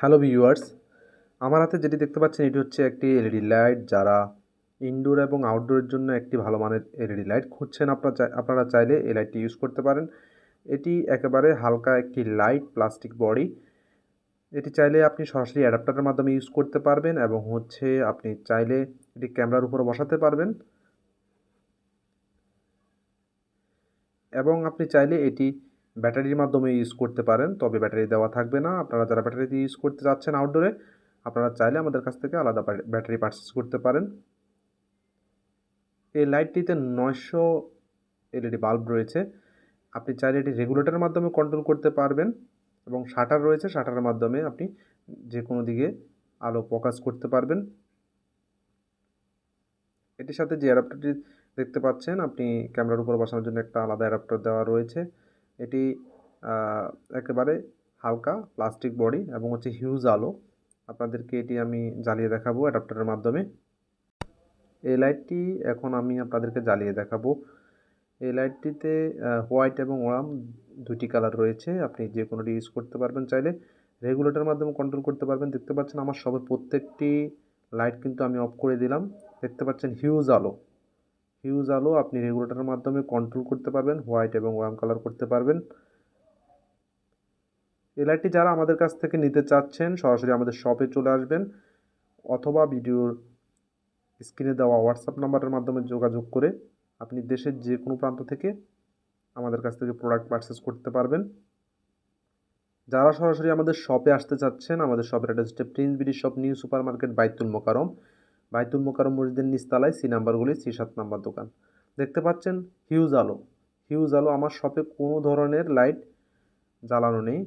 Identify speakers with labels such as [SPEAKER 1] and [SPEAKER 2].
[SPEAKER 1] Hello viewers, আমার হাতে যেটি দেখতে পাচ্ছেন, এটি হচ্ছে একটি এলইডি লাইট যারা ইনডোর এবং আউটডোরের জন্য একটি ভালো মানের এলইডি লাইট খুঁজছেন। আপনারা আপনারা চাইলে এই লাইটটি ইউজ করতে পারেন। এটি একেবারে হালকা একটি লাইট প্লাস্টিক বডি এটি চাইলে আপনি সরাসরি অ্যাডাপ্টারের মাধ্যমে ইউজ করতে পারবেন এবং হচ্ছে আপনি চাইলে এটি ক্যামেরার উপরে বসাতে পারবেন। এবং আপনি চাইলে এটি ব্যাটারির মাধ্যমে ইউজ করতে পারেন, তবে ব্যাটারি দেওয়া থাকবে না। আপনারা যারা ব্যাটারি দিয়ে ইউজ করতে যাচ্ছেন আউটডোরে আপনারা চাইলে আমাদের কাছ থেকে আলাদা ব্যাটারি পারচেস করতে পারেন। এই লাইটটিতে নয়শো এলইডি বাল্ব রয়েছে। আপনি চাইলে এটি রেগুলেটরের মাধ্যমে কন্ট্রোল করতে পারবেন এবং শাটার রয়েছে। শাটারের মাধ্যমে আপনি যে কোনো দিকে আলো প্রকাশ করতে পারবেন। এটির সাথে যে অ্যাডাপ্টারটি দেখতে পাচ্ছেন, আপনি ক্যামেরার উপর বসানোর জন্য একটা আলাদা অ্যাডাপ্টার দেওয়া রয়েছে। এটি একেবারে হালকা প্লাস্টিক বডি এবং হচ্ছে হিউজ আলো। আপনাদেরকে এটি আমি জ্বালিয়ে দেখাবো অ্যাডাপ্টারের মাধ্যমে। এই লাইটটি এখন আমি আপনাদেরকে জ্বালিয়ে দেখাবো। এই লাইটটিতে হোয়াইট এবং ওরাম দুটি কালার রয়েছে। আপনি যে কোনোটি ইউজ করতে পারবেন চাইলে রেগুলেটরের মাধ্যমে কন্ট্রোল করতে পারবেন। দেখতে পাচ্ছেন আমার সবের প্রত্যেকটি লাইট কিন্তু আমি অফ করে দিলাম। দেখতে পাচ্ছেন হিউজ আলো। হিউজ আলো, আপনি রেগুলেটরের মাধ্যমে কন্ট্রোল করতে পারবেন হোয়াইট এবং ওয়াম কালার করতে পারবেন। এই লাইটটি যারা আমাদের কাছ থেকে নিতে চাচ্ছেন, সরাসরি আমাদের শপে চলে আসবেন, অথবা ভিডিওর স্ক্রিনে দেওয়া হোয়াটসঅ্যাপ নাম্বারের মাধ্যমে যোগাযোগ করে আপনি দেশের যে কোনো প্রান্ত থেকে আমাদের কাছ থেকে প্রোডাক্ট পারচেস করতে পারবেন। যারা সরাসরি আমাদের শপে আসতে চাচ্ছেন, আমাদের শপের অ্যাড্রেস হচ্ছে Prince BD shop new super market Baitul Mukarram Baitul Mukarram মসজিদের নিচতলায় সি নাম্বারগুলি, সি সাত নাম্বার দোকান। দেখতে পাচ্ছেন হিউজ আলো। হিউজ আলো, আমার শপে কোনো ধরনের লাইট জ্বালানো নেই।